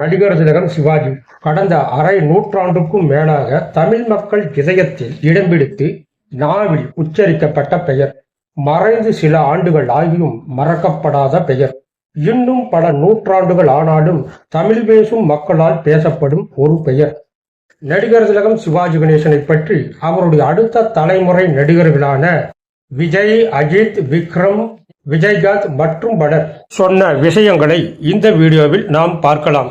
நடிகர் திலகம் சிவாஜி கடந்த அரை நூற்றாண்டுக்கும் மேலாக தமிழ் மக்கள் இதயத்தில் இடம் பிடித்து நாவில் உச்சரிக்கப்பட்ட பெயர். மறைந்து சில ஆண்டுகள் ஆகியும் மறக்கப்படாத பெயர். இன்னும் பல நூற்றாண்டுகள் ஆனாலும் தமிழ் பேசும் மக்களால் பேசப்படும் ஒரு பெயர். நடிகர் திலகம் சிவாஜி கணேசனை பற்றி அவருடைய அடுத்த தலைமுறை நடிகர்களான விஜய் அஜித் விக்ரம் விஜயகாந்த் மற்றும் பலர் சொன்ன விஷயங்களை இந்த வீடியோவில் நாம் பார்க்கலாம்.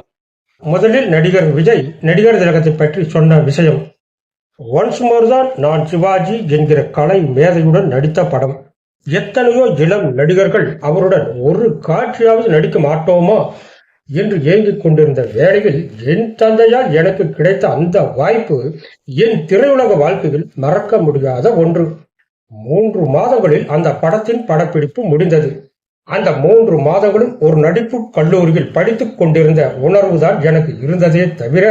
முதலில் நடிகர் விஜய் நடிகர் திலகத்தை பற்றி சொன்ன விஷயம். ஒன்ஸ் மோர் தான் நான் சிவாஜி என்கிற கலை மேதையுடன் நடித்த படம். எத்தனையோ இளம் நடிகர்கள் அவருடன் ஒரு காட்சியாவது நடிக்க மாட்டோமா என்று ஏங்கிக் கொண்டிருந்த வேளையில் என் தந்தையால் எனக்கு கிடைத்த அந்த வாய்ப்பு என் திரையுலக வாழ்க்கையில் மறக்க முடியாத ஒன்று. மூன்று மாதங்களில் அந்த படத்தின் படப்பிடிப்பு முடிந்தது. அந்த மூன்று மாதங்களும் ஒரு நடிப்பு கல்லூரியில் படித்துக் கொண்டிருந்த உணர்வுதான் எனக்கு இருந்ததே தவிர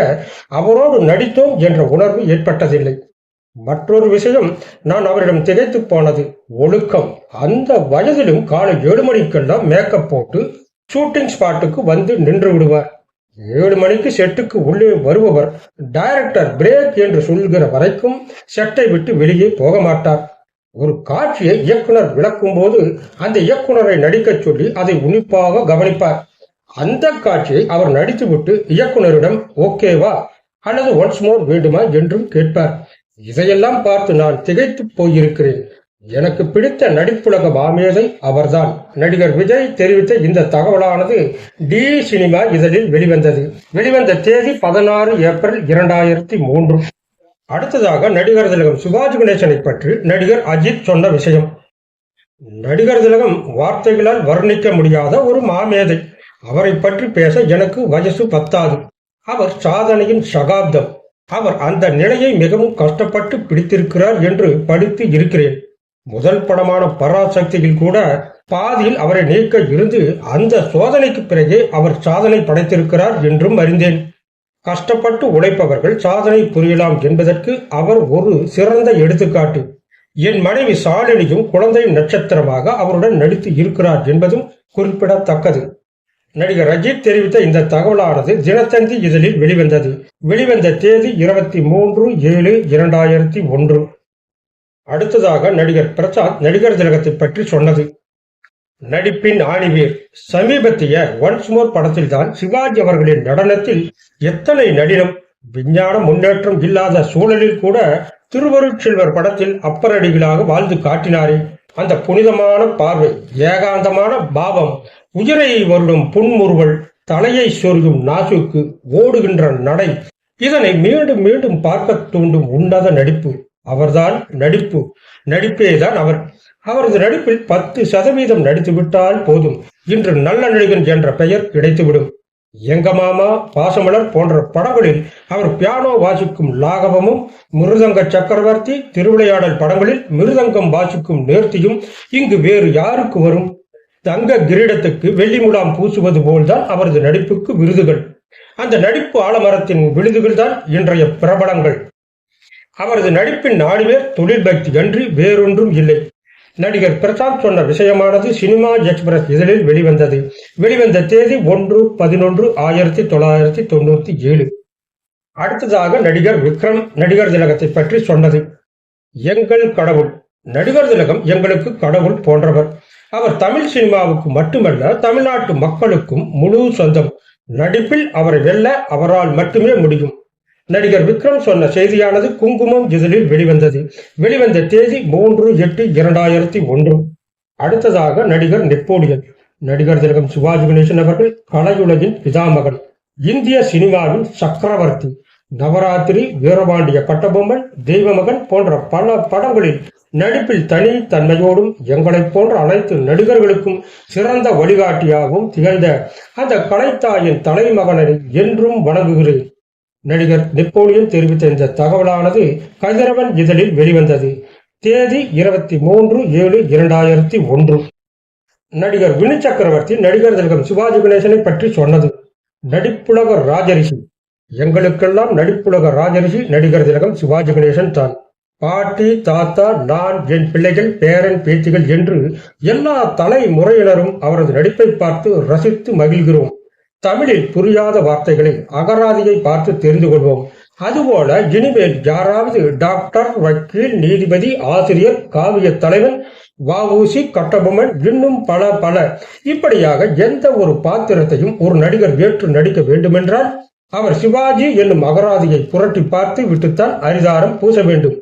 அவரோடு நடித்தோம் என்ற உணர்வு ஏற்பட்டதில்லை. மற்றொரு விஷயம் நான் அவரிடம் திகைத்து போனது. ஒழுக்கம். அந்த வயதிலும் காலை ஏழு மணிக்கெல்லாம் மேக்கப் போட்டு ஷூட்டிங் ஸ்பாட்டுக்கு வந்து நின்று விடுவார். ஏழு மணிக்கு செட்டுக்கு உள்ளே வருபவர் டைரக்டர் பிரேக் என்று சொல்கிற வரைக்கும் செட்டை விட்டு வெளியே போக மாட்டார். ஒரு காட்சியை இயக்குனர் விளக்கும் போது அந்த இயக்குனரை நடிக்கச் சொல்லி அதை உன்னிப்பாக கவனிப்பார். அந்த காட்சியை அவர் நடித்துவிட்டு இயக்குனரிடம் ஓகேவா அல்லது ஒன்ஸ் மோர் வேண்டுமா என்றும் கேட்பார். இதையெல்லாம் பார்த்து நான் திகைத்து போயிருக்கிறேன். எனக்கு பிடித்த நடிப்புலக மாமேதை அவர்தான். நடிகர் விஜய் தெரிவித்த இந்த தகவலானது டி சினிமா இதழில் வெளிவந்தது. வெளிவந்த தேதி பதினாறு ஏப்ரல் இரண்டாயிரத்தி மூன்று. அடுத்ததாக நடிகர் திலகம் சிவாஜி கணேசனை பற்றி நடிகர் அஜித் சொன்ன விஷயம். நடிகர் திலகம் வார்த்தைகளால் வர்ணிக்க முடியாத ஒரு மாமேதை. அவரை பற்றி பேச எனக்கு வயசு பத்தாது. அவர் சாதனையின் சகாப்தம். அவர் அந்த நிலையை மிகவும் கஷ்டப்பட்டு பிடித்திருக்கிறார் என்று படித்து இருக்கிறேன். முதல் படமான பராசக்தியில் கூட பாதியில் அவரை நீக்க இருந்து அந்த சோதனைக்கு பிறகே அவர் சாதனை படைத்திருக்கிறார் என்றும் அறிந்தேன். கஷ்டப்பட்டு உழைப்பவர்கள் சாதனை புரியலாம் என்பதற்கு அவர் ஒரு சிறந்த எடுத்துக்காட்டு. என் மனைவி சாலினியும் குழந்தையும் நட்சத்திரமாக அவருடன் நடித்து இருக்கிறார் என்பதும் குறிப்பிடத்தக்கது. நடிகர் அஜித் தெரிவித்த இந்த தகவலானது தினத்தந்தி இதழில் வெளிவந்தது. வெளிவந்த தேதி இருபத்தி மூன்று ஏழு இரண்டாயிரத்தி ஒன்று. அடுத்ததாக நடிகர் பிரசாத் நடிகர் திலகத்தை பற்றி சொன்னது. நடிப்பின் ஆணிவேர். சமீபத்திய ஒன்ஸ் மோர் படத்தில்தான் சிவாஜி அவர்களின் நடனத்தில் எத்தனை நடினம் விஞ்ஞான முன்னேற்றம் இல்லாத சூழலில் கூட திருவருட்செல்வர் படத்தில் அப்பரடிகளாக வாழ்ந்து காட்டினாரே. அந்த புனிதமான பார்வை ஏகாந்தமான பாவம் உயிரை வருடும் புன்முறுவல் தலையை சொருகும் நாசுக்கு ஓடுகின்ற நடை இதனை மீண்டும் மீண்டும் பார்க்க தூண்டும் உன்னத நடிப்பு. அவர்தான் நடிப்பு. நடிப்பேதான் அவர். அவரது நடிப்பில் பத்து சதவீதம் நடித்து விட்டால் போதும். இன்று நல்ல நடிகன் என்ற பெயர் கிடைத்துவிடும். எங்க மாமா பாசமலர் போன்ற படங்களில் அவர் பியானோ வாசிக்கும் லாகவமும் மிருதங்க சக்கரவர்த்தி திருவிளையாடல் படங்களில் மிருதங்கம் வாசிக்கும் நேர்த்தியும் இங்கு வேறு யாருக்கு வரும்? தங்க கிரீடத்துக்கு வெள்ளி முலாம் பூசுவது போல்தான் அவரது நடிப்புக்கு விருதுகள். அந்த நடிப்பு ஆலமரத்தின் விருதுகள் தான் இன்றைய பிரபலங்கள். அவரது நடிப்பின் நாடுவே தொழில் பக்தி அன்றி வேறொன்றும் இல்லை. நடிகர் பிரசாந்த் சொன்ன விஷயமானது சினிமா எக்ஸ்பிரஸ் இதழில் வெளிவந்தது. வெளிவந்த தேதி ஒன்று பதினொன்று ஆயிரத்தி தொள்ளாயிரத்தி தொண்ணூத்தி ஏழு. அடுத்ததாக நடிகர் விக்ரம் நடிகர் திலகத்தை பற்றி சொன்னது. எங்கள் கடவுள். நடிகர் திலகம் எங்களுக்கு கடவுள் போன்றவர். அவர் தமிழ் சினிமாவுக்கு மட்டுமல்ல தமிழ்நாட்டு மக்களுக்கும் முழு சொந்தம். நடிப்பில் அவரை வெல்ல அவரால் மட்டுமே முடியும். நடிகர் விக்ரம் சொன்ன செய்தியானது குங்குமம் இதழில் வெளிவந்தது. வெளிவந்த தேதி மூன்று எட்டு இரண்டாயிரத்தி ஒன்று. அடுத்ததாக நடிகர் நெப்போலியன். நடிகர் திலகம் சிவாஜி கணேசன் அவர்கள் கலையுலகின் பிதாமகன். இந்திய சினிமாவின் சக்கரவர்த்தி. நவராத்திரி வீரபாண்டிய கட்டபொம்மன் தெய்வமகன் போன்ற பல படங்களில் நடிப்பில் தனி தன்மையோடும் எங்களைப் போன்ற அனைத்து நடிகர்களுக்கும் சிறந்த வழிகாட்டியாகவும் திகழ்ந்த அந்த கலைத்தாயின் தலைமகனை என்றும் வணங்குகிறேன். நடிகர் நெப்போலியன் தெரிவித்த இந்த தகவலானது கதிரவன் இதழில் வெளிவந்தது. தேதி இருபத்தி மூன்று ஏழு இரண்டாயிரத்தி ஒன்று. நடிகர் வினு சக்கரவர்த்தி நடிகர் திலகம் சிவாஜி கணேசனை பற்றி சொன்னது. நடிப்புலக ராஜரிஷி. எங்களுக்கெல்லாம் நடிப்புலக ராஜரிஷி நடிகர் திலகம் சிவாஜி கணேசன் தான். பாட்டி தாத்தா நான் என் பிள்ளைகள் பேரன் பேத்திகள் என்று எல்லா தலைமுறையினரும் அவரது நடிப்பை பார்த்து ரசித்து மகிழ்கிறோம். தமிழில் புரியாத வார்த்தைகளை அகராதியை பார்த்து தெரிந்து கொள்வோம். அதுபோல இனிமேல் யாராவது டாக்டர் வக்கீல் நீதிபதி ஆசிரியர் காவிய தலைவன் வாவூசி கட்டபொம்மன் இன்னும் பல பல. இப்படியாக எந்த ஒரு பாத்திரத்தையும் ஒரு நடிகர் ஏற்று நடிக்க வேண்டுமென்றால் அவர் சிவாஜி என்னும் அகராதியை புரட்டி பார்த்து விட்டுத்தான் அரிதாரம் பூச வேண்டும்.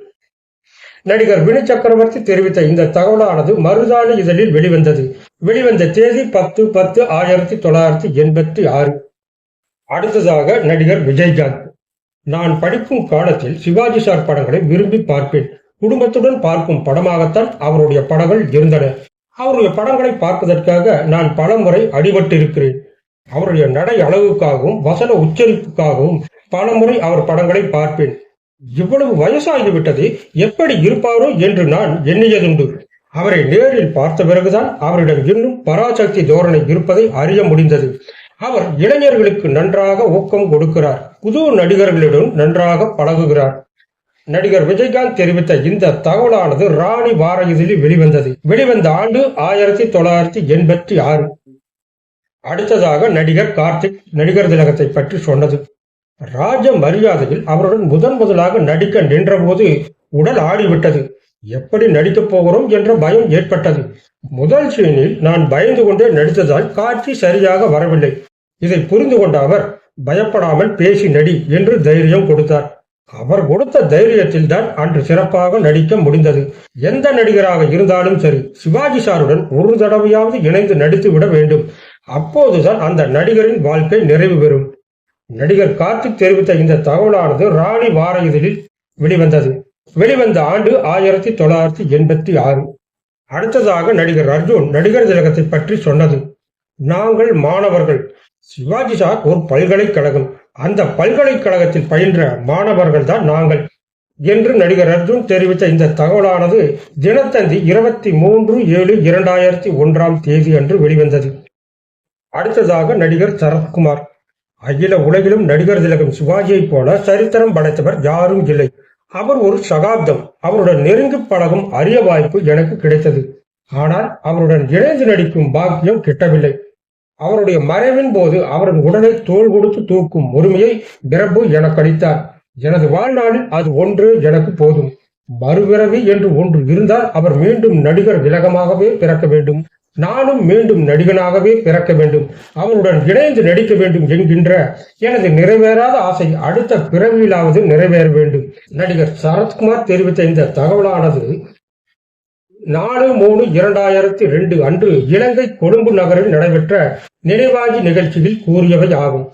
நடிகர் வினு சக்கரவர்த்தி தெரிவித்த இந்த தகவலானது மருதான இதழில் வெளிவந்தது. வெளிவந்த தேதி பத்து பத்து ஆயிரத்தி தொள்ளாயிரத்தி எண்பத்தி ஆறு. அடுத்ததாக நடிகர் விஜயகாந்த். நான் படிக்கும் காலத்தில் சிவாஜி சார் படங்களை விரும்பி பார்ப்பேன். குடும்பத்துடன் பார்க்கும் படமாகத்தான் அவருடைய படங்கள் இருந்தன. அவருடைய படங்களை பார்ப்பதற்காக நான் பல முறை அடிபட்டிருக்கிறேன். அவருடைய நடை அளவுக்காகவும் வசன உச்சரிப்புக்காகவும் பல முறை அவர் படங்களை பார்ப்பேன். இவ்வளவு வயசாகிவிட்டது எப்படி இருப்பாரோ என்று நான் எண்ணியதுண்டு. அவரை நேரில் பார்த்த பிறகுதான் அவரிடம் இன்னும் பராசக்தி தோரணை இருப்பதை அறிய முடிந்தது. அவர் இளைஞர்களுக்கு நன்றாக ஊக்கம் கொடுக்கிறார். புது நடிகர்களிடம் நன்றாக பழகுகிறார். நடிகர் விஜயகாந்த் தெரிவித்த இந்த தகவலானது ராணி வார இதழில் வெளிவந்தது. வெளிவந்த ஆண்டு ஆயிரத்தி தொள்ளாயிரத்தி எண்பத்தி ஆறு. அடுத்ததாக நடிகர் கார்த்திக் நடிகர் திலகத்தை பற்றி சொன்னது. ராஜ மரியாதையில் அவருடன் முதன் முதலாக நடிக்க நின்றபோது உடல் ஆடிவிட்டது எப்படி நடிக்கப் போகிறோம் என்ற பயம் ஏற்பட்டது. முதல் சீனில் நான் பயந்து கொண்டே நடித்ததால் காட்சி சரியாக வரவில்லை. இதை புரிந்து கொண்ட அவர் பயப்படாமல் பேசி நடி என்று தைரியம் கொடுத்தார். அவர் கொடுத்த தைரியத்தில் தான் அன்று சிறப்பாக நடிக்க முடிந்தது. எந்த நடிகராக இருந்தாலும் சரி சிவாஜி சாருடன் ஒரு தடவையாவது இணைந்து நடித்து விட வேண்டும். அப்போதுதான் அந்த நடிகரின் வாழ்க்கை நிறைவு பெறும். நடிகர் கார்த்திக் தெரிவித்த இந்த தகவலானது ராணி வார இதழில் வெளிவந்தது. வெளிவந்த ஆண்டு ஆயிரத்தி தொள்ளாயிரத்தி எண்பத்தி ஆறு. அடுத்ததாக நடிகர் அர்ஜுன் நடிகர் திலகத்தை பற்றி சொன்னது. நாங்கள் மாணவர்கள். சிவாஜி சார் ஒரு பல்கலைக்கழகம். அந்த பல்கலைக்கழகத்தில் பயின்ற மாணவர்கள் தான் நாங்கள் என்று நடிகர் அர்ஜுன் தெரிவித்த இந்த தகவலானது தினத்தந்தி இருபத்தி மூன்று ஏழு இரண்டாயிரத்தி ஒன்றாம் தேதி அன்று வெளிவந்தது. அடுத்ததாக நடிகர் சரத்குமார். அகில உலகிலும் நடிகர் திலகம் சிவாஜியைப் போல சரித்திரம் படைத்தவர் யாரும் இல்லை. அவர் ஒரு சகாப்தம். அவருடன் நெருங்கி பழகும் அரிய வாய்ப்பு எனக்கு கிடைத்தது. ஆனால் அவருடன் இணைந்து நடிக்கும் பாக்கியம் கிட்டவில்லை. அவருடைய மறைவின் போது அவரது உடலை தோல் கொடுத்து தூக்கும் உரிமையை பிரபு எனக்கு அளித்தார். எனது வாழ்நாளில் அது ஒன்று எனக்கு போதும். மறுபிறவி என்று ஒன்று இருந்தால் அவர் மீண்டும் நடிகர் விலகமாகவே பிறக்க வேண்டும். நானும் மீண்டும் நடிகனாகவே பிறக்க வேண்டும். அவனுடன் இணைந்து நடிக்க வேண்டும் என்கின்ற எனது நிறைவேறாத ஆசை அடுத்த பிறவியிலாவது நிறைவேற வேண்டும். நடிகர் சரத்குமார் தெரிவித்த இந்த தகவலானது நாலு மூணு இரண்டாயிரத்தி ரெண்டு அன்று இலங்கை கொழும்பு நகரில் நடைபெற்ற நினைவாகி நிகழ்ச்சியில் கூறியவை ஆகும்.